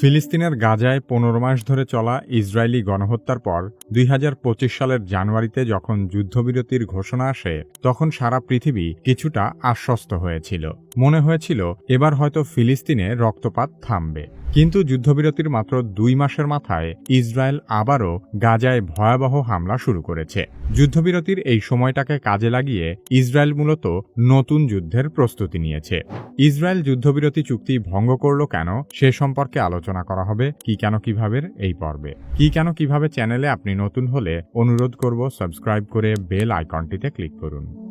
ফিলিস্তিনের গাজায় পনেরো মাস ধরে চলা ইসরায়েলি গণহত্যার পর দুই হাজার পঁচিশ সালের জানুয়ারিতে যখন যুদ্ধবিরতির ঘোষণা আসে, তখন সারা পৃথিবী কিছুটা আশ্বস্ত হয়েছিল। মনে হয়েছিল, এবার হয়তো ফিলিস্তিনে রক্তপাত থামবে। কিন্তু যুদ্ধবিরতির মাত্র দুই মাসের মাথায় ইসরায়েল আবারও গাজায় ভয়াবহ হামলা শুরু করেছে। যুদ্ধবিরতির এই সময়টাকে কাজে লাগিয়ে ইসরায়েল মূলত নতুন যুদ্ধের প্রস্তুতি নিয়েছে। ইসরায়েল যুদ্ধবিরতি চুক্তি ভঙ্গ করল কেন? সে সম্পর্কে আলোচনা করা হবে কি কেন কীভাবে এই পর্বে। কি কেন কীভাবে চ্যানেলে আপনি নতুন হলে অনুরোধ করব সাবস্ক্রাইব করে বেল আইকনটিতে ক্লিক করুন।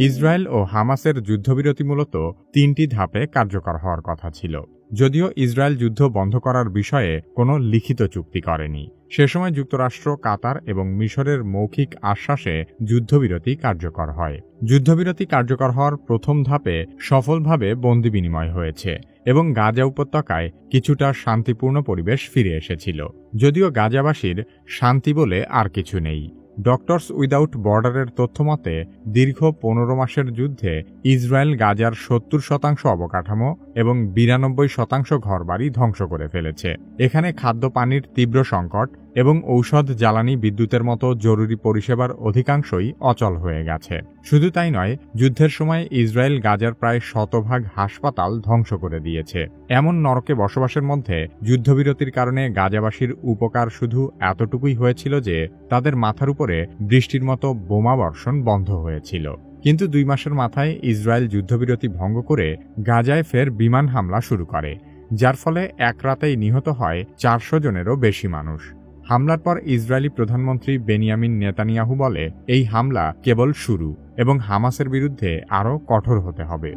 ইসরায়েল ও হামাসের যুদ্ধবিরতি মূলত তিনটি ধাপে কার্যকর হওয়ার কথা ছিল। যদিও ইসরায়েল যুদ্ধ বন্ধ করার বিষয়ে কোনো লিখিত চুক্তি করেনি। সে সময় যুক্তরাষ্ট্র, কাতার এবং মিশরের মৌখিক আশ্বাসে যুদ্ধবিরতি কার্যকর হয়। যুদ্ধবিরতি কার্যকর হওয়ার প্রথম ধাপে সফলভাবে বন্দি বিনিময় হয়েছে এবং গাজা উপত্যকায় কিছুটা শান্তিপূর্ণ পরিবেশ ফিরে এসেছিল। যদিও গাজাবাসীর শান্তি বলে আর কিছু নেই। ডক্টরস উইদাউট বর্ডারের তথ্যমতে, দীর্ঘ পনেরো মাসের যুদ্ধে ইসরায়েল গাজার সত্তর শতাংশ অবকাঠামো এবং বিরানব্বই শতাংশ ঘরবাড়ি ধ্বংস করে ফেলেছে। এখানে খাদ্য পানির তীব্র সংকট এবং ঔষধ, জ্বালানি, বিদ্যুতের মতো জরুরি পরিষেবার অধিকাংশই অচল হয়ে গেছে। শুধু তাই নয়, যুদ্ধের সময় ইসরায়েল গাজার প্রায় শতভাগ হাসপাতাল ধ্বংস করে দিয়েছে। এমন নরকে বসবাসের মধ্যে যুদ্ধবিরতির কারণে গাজাবাসীর উপকার শুধু এতটুকুই হয়েছিল যে তাদের মাথার উপরে বৃষ্টির মতো বোমা বর্ষণ বন্ধ হয়েছিল। কিন্তু দুই মাসের মাথায় ইসরায়েল যুদ্ধবিরতি ভঙ্গ করে গাজায় ফের বিমান হামলা শুরু করে, যার ফলে এক রাতেই নিহত হয় চারশো জনেরও বেশি মানুষ। হামলার পর ইসরায়েলি প্রধানমন্ত্রী বেনিয়ামিন নেতানিয়াহু বলে, এই হামলা কেবল শুরু এবং হামাসের বিরুদ্ধে আরও কঠোর হতে হবে।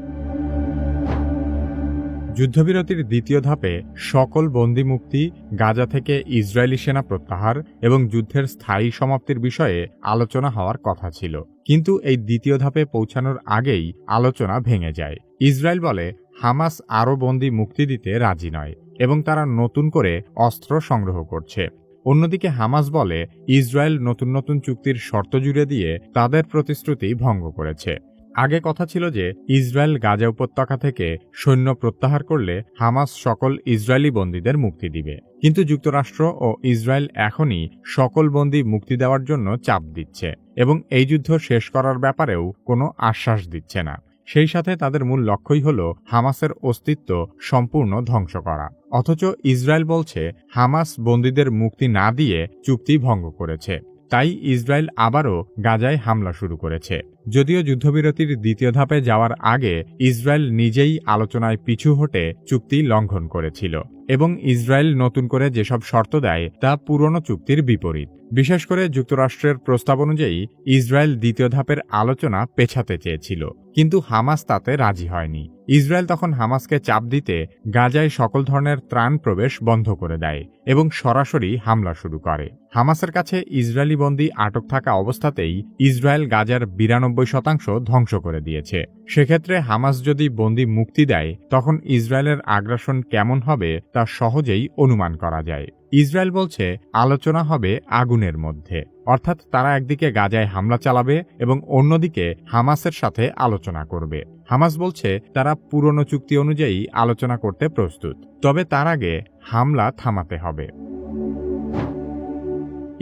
যুদ্ধবিরতির দ্বিতীয় ধাপে সকল বন্দি মুক্তি, গাজা থেকে ইসরায়েলি সেনা প্রত্যাহার এবং যুদ্ধের স্থায়ী সমাপ্তির বিষয়ে আলোচনা হওয়ার কথা ছিল। কিন্তু এই দ্বিতীয় ধাপে পৌঁছানোর আগেই আলোচনা ভেঙে যায়। ইসরায়েল বলে, হামাস আরও বন্দি মুক্তি দিতে রাজি নয় এবং তারা নতুন করে অস্ত্র সংগ্রহ করছে। অন্যদিকে হামাস বলে, ইসরায়েল নতুন নতুন চুক্তির শর্ত জুড়ে দিয়ে তাদের প্রতিশ্রুতি ভঙ্গ করেছে। আগে কথা ছিল যে, ইসরায়েল গাজা উপত্যকা থেকে সৈন্য প্রত্যাহার করলে হামাস সকল ইসরায়েলি বন্দীদের মুক্তি দিবে। কিন্তু যুক্তরাষ্ট্র ও ইসরায়েল এখনই সকল বন্দী মুক্তি দেওয়ার জন্য চাপ দিচ্ছে এবং এই যুদ্ধ শেষ করার ব্যাপারেও কোনো আশ্বাস দিচ্ছে না। সেই সাথে তাদের মূল লক্ষ্যই হল হামাসের অস্তিত্ব সম্পূর্ণ ধ্বংস করা। অথচ ইসরায়েল বলছে, হামাস বন্দীদের মুক্তি না দিয়ে চুক্তি ভঙ্গ করেছে। তাই ইসরায়েল আবারও গাজায় হামলা শুরু করেছে। যদিও যুদ্ধবিরতির দ্বিতীয় ধাপে যাওয়ার আগে ইসরায়েল নিজেই আলোচনায় পিছু হটে চুক্তি লঙ্ঘন করেছিল এবং ইসরায়েল নতুন করে যেসব শর্ত দেয় তা পুরনো চুক্তির বিপরীত। বিশেষ করে যুক্তরাষ্ট্রের প্রস্তাব অনুযায়ী ইসরায়েল দ্বিতীয় ধাপের আলোচনা পেছাতে চেয়েছিল, কিন্তু হামাস তাতে রাজি হয়নি। ইসরায়েল তখন হামাসকে চাপ দিতে গাজায় সকল ধরনের ত্রাণ প্রবেশ বন্ধ করে দেয় এবং সরাসরি হামলা শুরু করে। হামাসের কাছে ইসরায়েলি বন্দী আটক থাকা অবস্থাতেই ইসরায়েল গাজার বিরানব্বই শতাংশ ধ্বংস করে দিয়েছে। সেক্ষেত্রে হামাস যদি বন্দি মুক্তি দেয়, তখন ইসরায়েলের আগ্রাসন কেমন হবে তা সহজেই অনুমান করা যায়। ইসরায়েল বলছে, আলোচনা হবে আগুনের মধ্যে। অর্থাৎ তারা একদিকে গাজায় হামলা চালাবে এবং অন্যদিকে হামাসের সাথে আলোচনা করবে। হামাস বলছে, তারা পুরনো চুক্তি অনুযায়ী আলোচনা করতে প্রস্তুত। তবে তার আগে হামলা থামাতে হবে।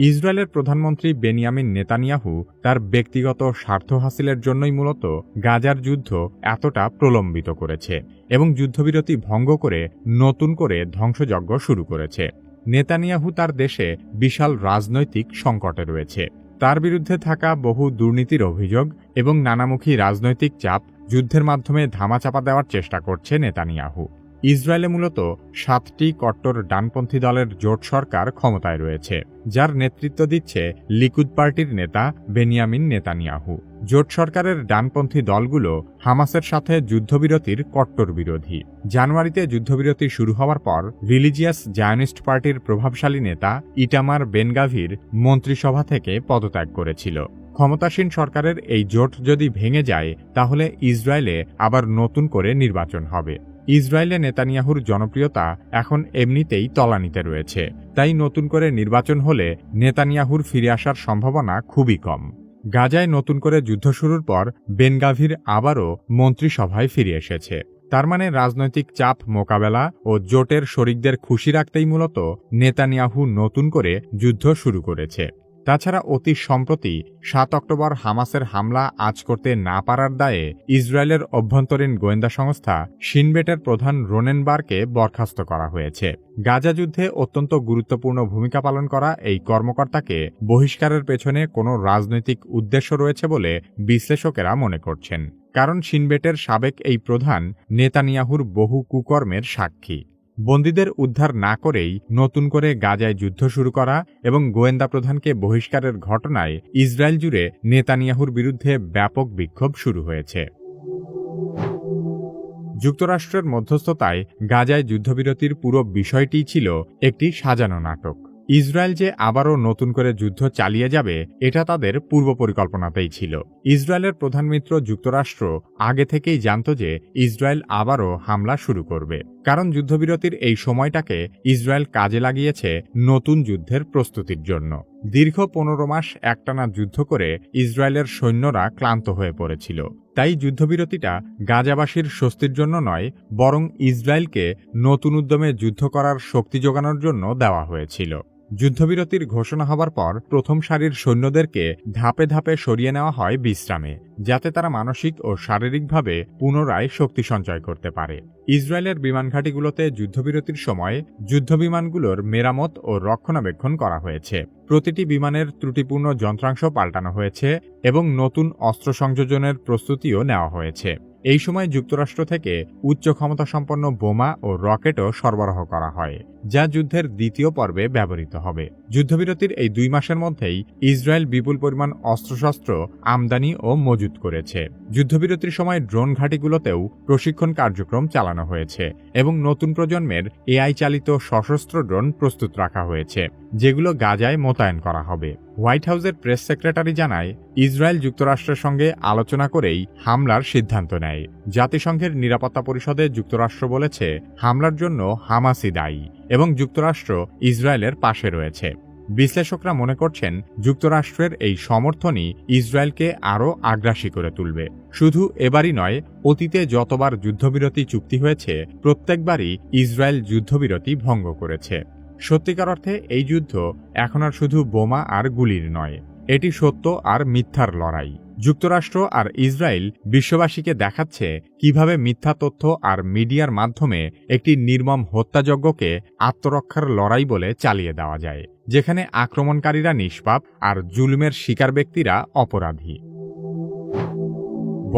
ইসরায়েলের প্রধানমন্ত্রী বেনিয়ামিন নেতানিয়াহু তার ব্যক্তিগত স্বার্থ হাসিলের জন্যই মূলত গাজার যুদ্ধ এতটা প্রলম্বিত করেছে এবং যুদ্ধবিরতি ভঙ্গ করে নতুন করে ধ্বংসযজ্ঞ শুরু করেছে। নেতানিয়াহু তার দেশে বিশাল রাজনৈতিক সংকটে রয়েছে। তার বিরুদ্ধে থাকা বহু দুর্নীতির অভিযোগ এবং নানামুখী রাজনৈতিক চাপ যুদ্ধের মাধ্যমে ধামাচাপা দেওয়ার চেষ্টা করছে নেতানিয়াহু। ইসরায়েলে মূলত সাতটি কট্টর ডানপন্থী দলের জোট সরকার ক্ষমতায় রয়েছে, যার নেতৃত্ব দিচ্ছে লিকুদ পার্টির নেতা বেনিয়ামিন নেতানিয়াহু। জোট সরকারের ডানপন্থী দলগুলো হামাসের সাথে যুদ্ধবিরতির কট্টর বিরোধী। জানুয়ারিতে যুদ্ধবিরতি শুরু হওয়ার পর রিলিজিয়াস জায়নিস্ট পার্টির প্রভাবশালী নেতা ইটামার বেনগাভির মন্ত্রিসভা থেকে পদত্যাগ করেছিল। ক্ষমতাসীন সরকারের এই জোট যদি ভেঙে যায়, তাহলে ইসরায়েলে আবার নতুন করে নির্বাচন হবে। ইসরায়েলে নেতানিয়াহুর জনপ্রিয়তা এখন এমনিতেই তলানিতে রয়েছে। তাই নতুন করে নির্বাচন হলে নেতানিয়াহুর ফিরে আসার সম্ভাবনা খুবই কম। গাজায় নতুন করে যুদ্ধ শুরুর পর বেনগাভির আবারও মন্ত্রিসভায় ফিরে এসেছে। তার মানে রাজনৈতিক চাপ মোকাবেলা ও জোটের শরিকদের খুশি রাখতেই মূলত নেতানিয়াহু নতুন করে যুদ্ধ শুরু করেছে। তাছাড়া অতি সম্প্রতি সাত অক্টোবর হামাসের হামলা আজ করতে না পারার দায়ে ইসরায়েলের অভ্যন্তরীণ গোয়েন্দা সংস্থা সিনবেটের প্রধান রোনেনবার্গকে বরখাস্ত করা হয়েছে। গাজা যুদ্ধে অত্যন্ত গুরুত্বপূর্ণ ভূমিকা পালন করা এই কর্মকর্তাকে বহিষ্কারের পেছনে কোনো রাজনৈতিক উদ্দেশ্য রয়েছে বলে বিশ্লেষকেরা মনে করছেন। কারণ সিনবেটের সাবেক এই প্রধান নেতানিয়াহুর বহু কুকর্মের সাক্ষী। বন্দীদের উদ্ধার না করেই নতুন করে গাজায় যুদ্ধ শুরু করা এবং গোয়েন্দা প্রধানকে বহিষ্কারের ঘটনায় ইসরায়েল জুড়ে নেতানিয়াহুর বিরুদ্ধে ব্যাপক বিক্ষোভ শুরু হয়েছে। যুক্তরাষ্ট্রের মধ্যস্থতায় গাজায় যুদ্ধবিরতির পুরো বিষয়টিই ছিল একটি সাজানো নাটক। ইসরায়েল যে আবারও নতুন করে যুদ্ধ চালিয়ে যাবে, এটা তাদের পূর্ব পরিকল্পনাতেই ছিল। ইসরায়েলের প্রধান মিত্র যুক্তরাষ্ট্র আগে থেকেই জানত যে ইসরায়েল আবারও হামলা শুরু করবে। কারণ যুদ্ধবিরতির এই সময়টাকে ইসরায়েল কাজে লাগিয়েছে নতুন যুদ্ধের প্রস্তুতির জন্য। দীর্ঘ পনেরো মাস একটানা যুদ্ধ করে ইসরায়েলের সৈন্যরা ক্লান্ত হয়ে পড়েছিল। তাই যুদ্ধবিরতিটা গাজাবাসীর স্বস্তির জন্য নয়, বরং ইসরায়েলকে নতুন উদ্যমে যুদ্ধ করার শক্তি জোগানোর জন্য দেওয়া হয়েছিল। যুদ্ধবিরতির ঘোষণা হবার পর প্রথম সারির সৈন্যদেরকে ধাপে ধাপে সরিয়ে নেওয়া হয় বিশ্রামে, যাতে তারা মানসিক ও শারীরিকভাবে পুনরায় শক্তি সঞ্চয় করতে পারে। ইসরায়েলের বিমানঘাটিগুলোতে যুদ্ধবিরতির সময় যুদ্ধবিমানগুলোর মেরামত ও রক্ষণাবেক্ষণ করা হয়েছে। প্রতিটি বিমানের ত্রুটিপূর্ণ যন্ত্রাংশ পাল্টানো হয়েছে এবং নতুন অস্ত্র সংযোজনের প্রস্তুতিও নেওয়া হয়েছে। এই সময় যুক্তরাষ্ট্র থেকে উচ্চ ক্ষমতা সম্পন্ন বোমা ও রকেটও সরবরাহ করা হয়, যা যুদ্ধের দ্বিতীয় পর্বে ব্যবহৃত হবে। যুদ্ধবিরতির এই দুই মাসের মধ্যেই ইসরায়েল বিপুল পরিমাণ অস্ত্রশস্ত্র, আমদানি ও মজুত করেছে। যুদ্ধবিরতির সময় ড্রোন ঘাঁটিগুলোতেও প্রশিক্ষণ কার্যক্রম চালানো হয়েছে এবং নতুন প্রজন্মের এআই চালিত সশস্ত্র ড্রোন প্রস্তুত রাখা হয়েছে, যেগুলো গাজায় মোতায়েন করা হবে। হোয়াইট হাউসের প্রেস সেক্রেটারি জানায়, ইসরায়েল যুক্তরাষ্ট্রের সঙ্গে আলোচনা করেই হামলার সিদ্ধান্ত নেয়। জাতিসংঘের নিরাপত্তা পরিষদে যুক্তরাষ্ট্র বলেছে, হামলার জন্য হামাসি দায়ী এবং যুক্তরাষ্ট্র ইসরায়েলের পাশে রয়েছে। বিশ্লেষকরা মনে করছেন, যুক্তরাষ্ট্রের এই সমর্থনই ইসরায়েলকে আরও আগ্রাসী করে তুলবে। শুধু এবারই নয়, অতীতে যতবার যুদ্ধবিরতি চুক্তি হয়েছে, প্রত্যেকবারই ইসরায়েল যুদ্ধবিরতি ভঙ্গ করেছে। সত্যিকার অর্থে এই যুদ্ধ এখন আর শুধু বোমা আর গুলির নয়, এটি সত্য আর মিথ্যার লড়াই। যুক্তরাষ্ট্র আর ইসরায়েল বিশ্ববাসীকে দেখাচ্ছে কীভাবে মিথ্যা তথ্য আর মিডিয়ার মাধ্যমে একটি নির্মম হত্যাযজ্ঞকে আত্মরক্ষার লড়াই বলে চালিয়ে দেওয়া যায়, যেখানে আক্রমণকারীরা নিষ্পাপ আর জুলুমের শিকার ব্যক্তিরা অপরাধী।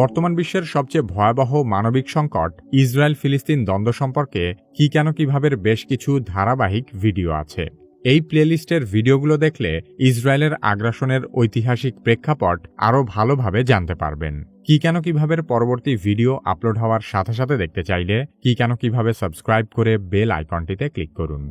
বর্তমান বিশ্বের সবচেয়ে ভয়াবহ মানবিক সংকট ইসরায়েল ফিলিস্তিন দ্বন্দ্ব সম্পর্কে কি কেন কীভাবে বেশ কিছু ধারাবাহিক ভিডিও আছে। এই প্লেলিস্টের ভিডিওগুলো দেখলে ইসরায়েলের আগ্রাসনের ঐতিহাসিক প্রেক্ষাপট আরও ভালোভাবে জানতে পারবেন। কি কেন কীভাবে পরবর্তী ভিডিও আপলোড হওয়ার সাথে সাথে দেখতে চাইলে, কি কেন কীভাবে সাবস্ক্রাইব করে বেল আইকনটিতে ক্লিক করুন।